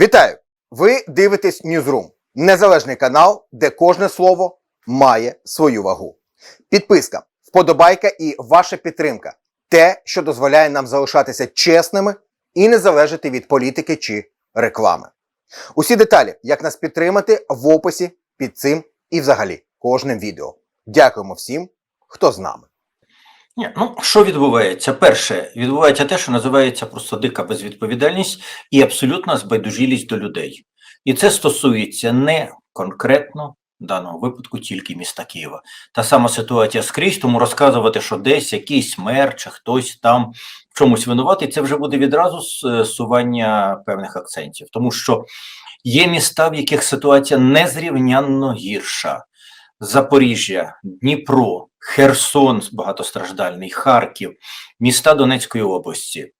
Вітаю! Ви дивитесь Newsroom – незалежний канал, де кожне слово має свою вагу. Підписка, вподобайка і ваша підтримка те, що дозволяє нам залишатися чесними і не залежати від політики чи реклами. Усі деталі, як нас підтримати, в описі під цим і взагалі кожним відео. Дякуємо всім, хто з нами. Ні, ну що відбувається? Перше, відбувається те, що називається просто дика безвідповідальність і абсолютна збайдужилість до людей. І це стосується не конкретно в даному випадку тільки міста Києва. Та сама ситуація скрізь, тому розказувати, що десь якийсь мер чи хтось там в чомусь винуватий, це вже буде відразу зсування певних акцентів, тому що є міста, в яких ситуація незрівнянно гірша. Запоріжжя, Дніпро, Херсон багатостраждальний, Харків, міста Донецької області.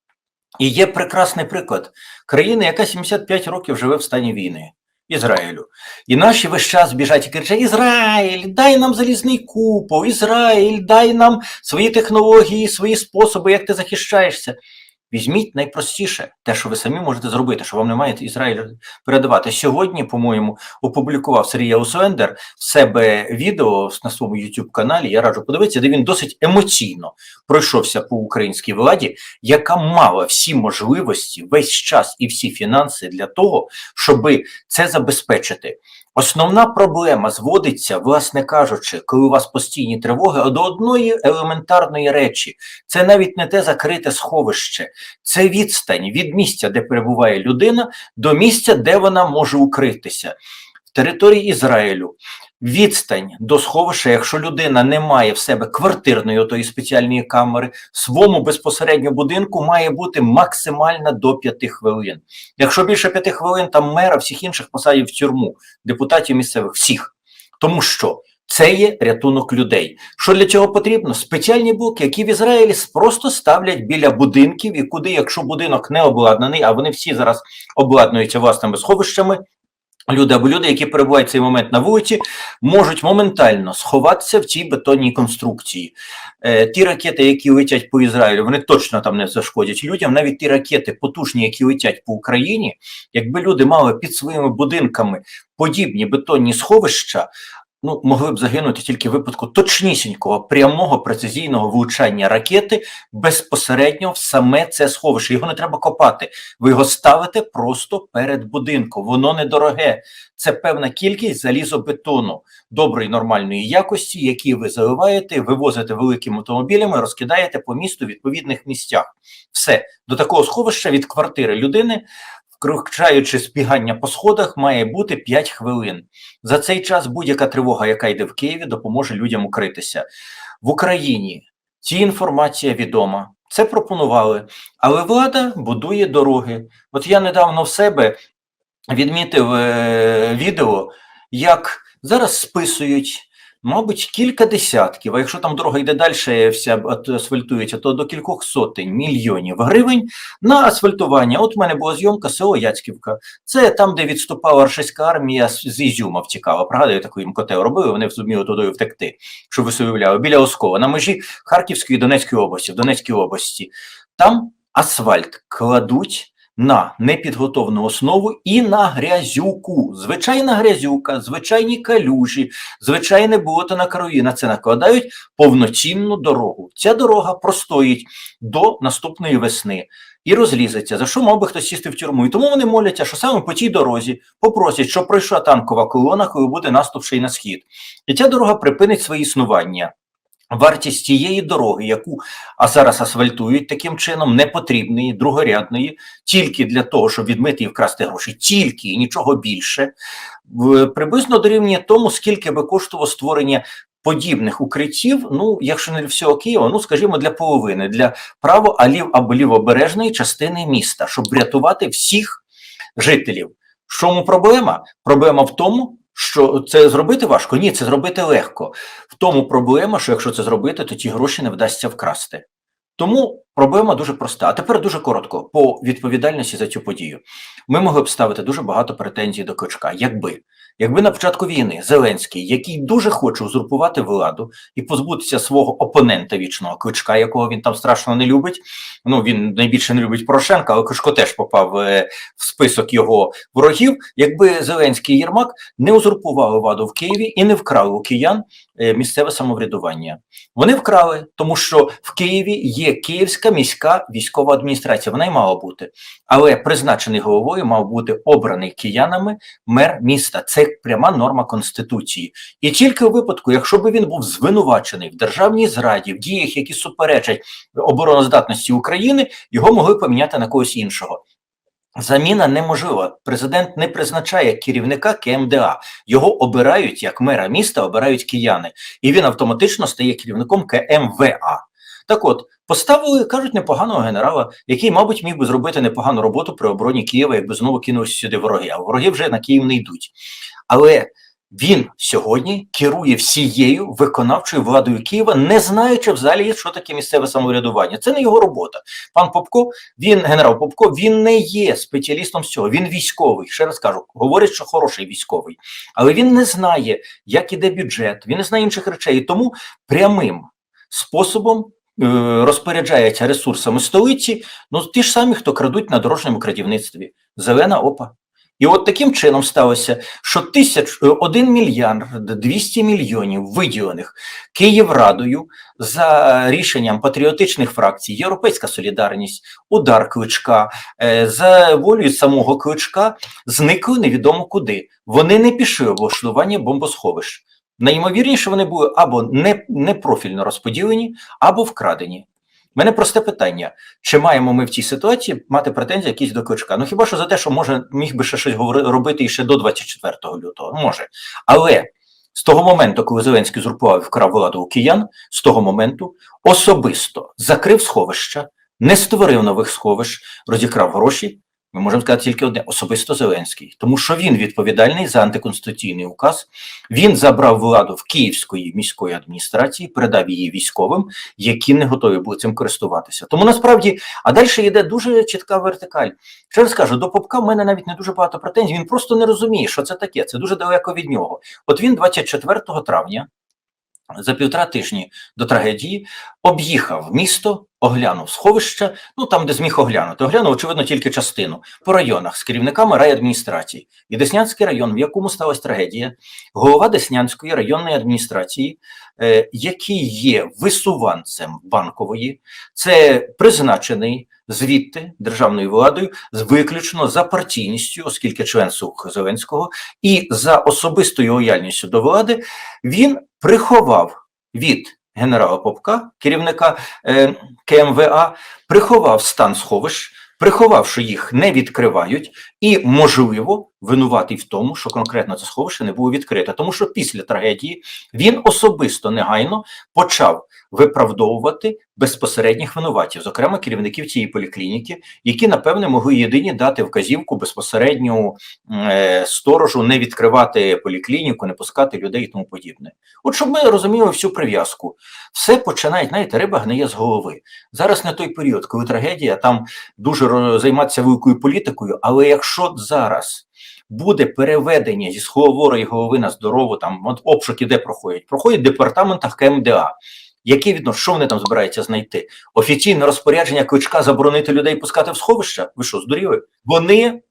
І є прекрасний приклад країни, яка 75 років живе в стані війни. Ізраїлю. І наші весь час біжать і кричать: Ізраїль, дай нам залізний купол, Ізраїль, дай нам свої технології, свої способи, як ти захищаєшся. Візьміть найпростіше, те, що ви самі можете зробити, що вам не має Ізраїль передавати. Сьогодні, по-моєму, опублікував Сергій Усвендер в себе відео на своєму youtube каналі. Я раджу подивитися, де він досить емоційно пройшовся по українській владі, яка мала всі можливості, весь час і всі фінанси для того, щоби це забезпечити. Основна проблема зводиться, власне кажучи, коли у вас постійні тривоги, до одної елементарної речі. Це навіть не те закрите сховище, це відстань від місця, де перебуває людина, до місця, де вона може укритися. В території Ізраїлю відстань до сховища, якщо людина не має в себе квартирної отої спеціальної камери, своєму безпосередньо будинку має бути максимальна до п'яти хвилин. Якщо більше п'яти хвилин, там мера, всіх інших посадять в тюрму, депутатів місцевих, всіх. Тому що це є рятунок людей. Що для цього потрібно? Спеціальні блоки, які в Ізраїлі просто ставлять біля будинків, і куди, якщо будинок не обладнаний, а вони всі зараз обладнуються власними сховищами. Люди або люди, які перебувають в цей момент на вулиці, можуть моментально сховатися в цій бетонній конструкції. Е, ті ракети, які летять по Ізраїлю, вони точно там не зашкодять людям. Навіть ті ракети потужні, які летять по Україні, якби люди мали під своїми будинками подібні бетонні сховища, ну могли б загинути тільки в випадку точнісінького прямого прецизійного влучання ракети безпосередньо в саме це сховище. Його не треба копати. Ви його ставите просто перед будинком. Воно недороге. Це певна кількість залізобетону доброї нормальної якості, які ви заливаєте, вивозите великими автомобілями, розкидаєте по місту в відповідних місцях. Все до такого сховища від квартири людини. Вкручаючи спігання по сходах, має бути 5 хвилин. За цей час будь-яка тривога, яка йде в Києві, допоможе людям укритися. В Україні ці інформація відома. Це пропонували, але влада будує дороги. От я недавно в себе відмітив е, відео, як зараз списують. Мабуть, кілька десятків, а якщо там дорога йде далі, вся асфальтується, то до кількох сотень мільйонів гривень на асфальтування. От в мене була зйомка село Яцьківка. Це там, де відступала рашистська армія з Ізюма втікала. Пригадую, таку їм котел робили, вони зуміли туди втекти, щоб ви біля Оскова, на межі Харківської і Донецької області, в Донецькій області. Там асфальт кладуть на непідготовлену основу і на грязюку. Звичайна грязюка, звичайні калюжі, звичайне болото на крові. На це накладають повноцінну дорогу. Ця дорога простоїть до наступної весни і розлізеться. За що мав би хтось сісти в тюрму? І тому вони моляться, що саме по тій дорозі попросять, щоб пройшла танкова колона, коли буде наступ ще й на схід. І ця дорога припинить своє існування. Вартість тієї дороги, яку а зараз асфальтують таким чином, непотрібної, другорядної, тільки для того, щоб відмити і вкрасти гроші, тільки і нічого більше, приблизно дорівнює тому, скільки би коштувало створення подібних укриттів, ну, якщо не для всього Києва, ну скажімо, для половини, для право алів або лівобережної частини міста, щоб врятувати всіх жителів. В чому проблема? Проблема в тому. Що це зробити важко? Ні, це зробити легко. В тому проблема, що якщо це зробити, то ті гроші не вдасться вкрасти. Тому проблема дуже проста. А тепер дуже коротко по відповідальності за цю подію. Ми могли б ставити дуже багато претензій до Кличка, якби Якби на початку війни Зеленський, який дуже хоче узурпувати владу і позбутися свого опонента вічного кличка, якого він там страшно не любить. Ну він найбільше не любить Порошенка, але Кличко теж попав е, в список його ворогів. Якби Зеленський і Єрмак не узурпували владу в Києві і не вкрали у киян місцеве самоврядування. Вони вкрали, тому що в Києві є Київська міська військова адміністрація. Вона й мала бути, але призначений головою мав бути обраний киянами мер міста. Це пряма норма конституції. І тільки у випадку, якщо би він був звинувачений в державній зраді, в діях, які суперечать обороноздатності України, його могли поміняти на когось іншого. Заміна неможлива. Президент не призначає керівника КМДА. Його обирають як мера міста, обирають кияни, і він автоматично стає керівником КМВА. Так от, поставили, кажуть, непоганого генерала, який, мабуть, міг би зробити непогану роботу при обороні Києва, якби знову кинулися сюди вороги. А вороги вже на Київ не йдуть. Але він сьогодні керує всією виконавчою владою Києва, не знаючи взагалі, що таке місцеве самоврядування. Це не його робота. Пан Попко, він генерал Попко, він не є спеціалістом з цього. Він військовий. Ще раз кажу, говорить, що хороший військовий, але він не знає, як іде бюджет, він не знає інших речей. І тому прямим способом. е, Розпоряджається ресурсами столиці, ну ті ж самі, хто крадуть на дорожньому крадівництві, зелена опа. І от таким чином сталося, що тисяч, е, 1 мільярд 200 мільйонів виділених Київрадою за рішенням патріотичних фракцій, Європейська солідарність, удар кличка, е, за волею самого кличка зникли невідомо куди. Вони не пішли облаштування бомбосховищ. Найімовірніше, вони були або не, непрофільно розподілені, або вкрадені. Мене просте питання: чи маємо ми в цій ситуації мати претензії якісь до кличка? Ну хіба що за те, що може міг би ще щось робити і ще до 24 лютого? Може. Але з того моменту, коли Зеленський зурпував і вкрав владу у киян, з того моменту особисто закрив сховища, не створив нових сховищ, розікрав гроші. Ми можемо сказати тільки одне особисто Зеленський, тому що він відповідальний за антиконституційний указ. Він забрав владу в Київської міської адміністрації, передав її військовим, які не готові були цим користуватися. Тому насправді, а далі йде дуже чітка вертикаль. Ще раз кажу, до Попка в мене навіть не дуже багато претензій. Він просто не розуміє, що це таке. Це дуже далеко від нього. От він 24 травня. За півтора тижні до трагедії об'їхав місто, оглянув сховища, ну там, де зміг оглянути. Оглянув, очевидно, тільки частину по районах з керівниками райадміністрації. І Деснянський район, в якому сталася трагедія, голова Деснянської районної адміністрації, е, який є висуванцем банкової, це призначений звідти державною владою виключно за партійністю, оскільки член СУК Зеленського, і за особистою лояльністю до влади він приховав від генерала Попка, керівника е, КМВА, приховав стан сховищ, приховав, що їх не відкривають, і, можливо, винуватий в тому, що конкретно це сховище не було відкрите. Тому що після трагедії він особисто негайно почав виправдовувати безпосередніх винуватів, зокрема керівників цієї поліклініки, які, напевне, могли єдині дати вказівку безпосередньо е, сторожу не відкривати поліклініку, не пускати людей і тому подібне. От щоб ми розуміли всю прив'язку, все починає, знаєте, риба гниє з голови. Зараз не той період, коли трагедія, там дуже займатися великою політикою, але якщо зараз буде переведення зі хворої голови на здорову, там от обшуки де проходять, проходять в департаментах КМДА. Які відно, що вони там збираються знайти? Офіційне розпорядження кличка заборонити людей пускати в сховища? Ви що, здуріли? Вони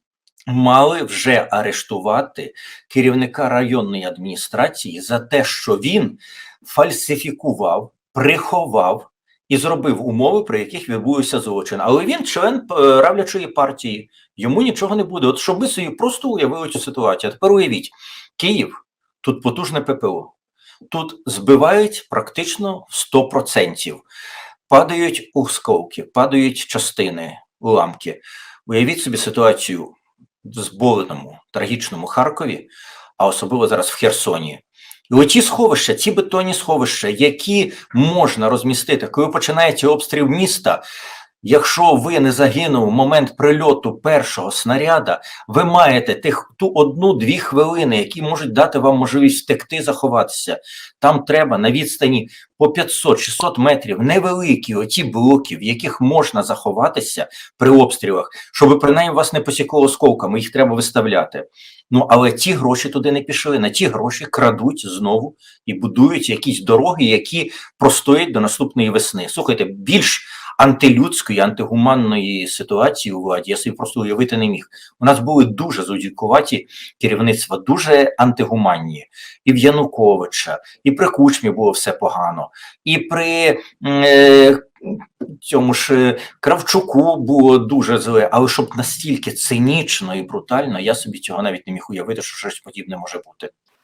мали вже арештувати керівника районної адміністрації за те, що він фальсифікував, приховав і зробив умови, при яких відбувся злочин. Але він член е, правлячої партії, йому нічого не буде. От щоб ми собі просто уявили цю ситуацію. А тепер уявіть, Київ тут потужне ППО. Тут збивають практично 100%. Падають осколки, падають частини, уламки. Уявіть собі ситуацію в зболеному, трагічному Харкові, а особливо зараз в Херсоні. І оті сховища, ці бетонні сховища, які можна розмістити, коли починається обстріл міста, Якщо ви не загинув в момент прильоту першого снаряда, ви маєте тих ту одну-дві хвилини, які можуть дати вам можливість втекти, заховатися. Там треба на відстані по 500-600 метрів невеликі оті блоки, в яких можна заховатися при обстрілах, щоб принаймні вас не посікло осколками, їх треба виставляти. Ну але ті гроші туди не пішли. На ті гроші крадуть знову і будують якісь дороги, які простоять до наступної весни. Слухайте, більш антилюдської, антигуманної ситуації у владі я собі просто уявити не міг. У нас були дуже зудікуваті керівництва, дуже антигуманні. І в Януковича, і при Кучмі було все погано, і при е, цьому ж е, Кравчуку було дуже зле, але щоб настільки цинічно і брутально, я собі цього навіть не міг уявити, що щось подібне може бути.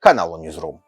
каналу Newsroom.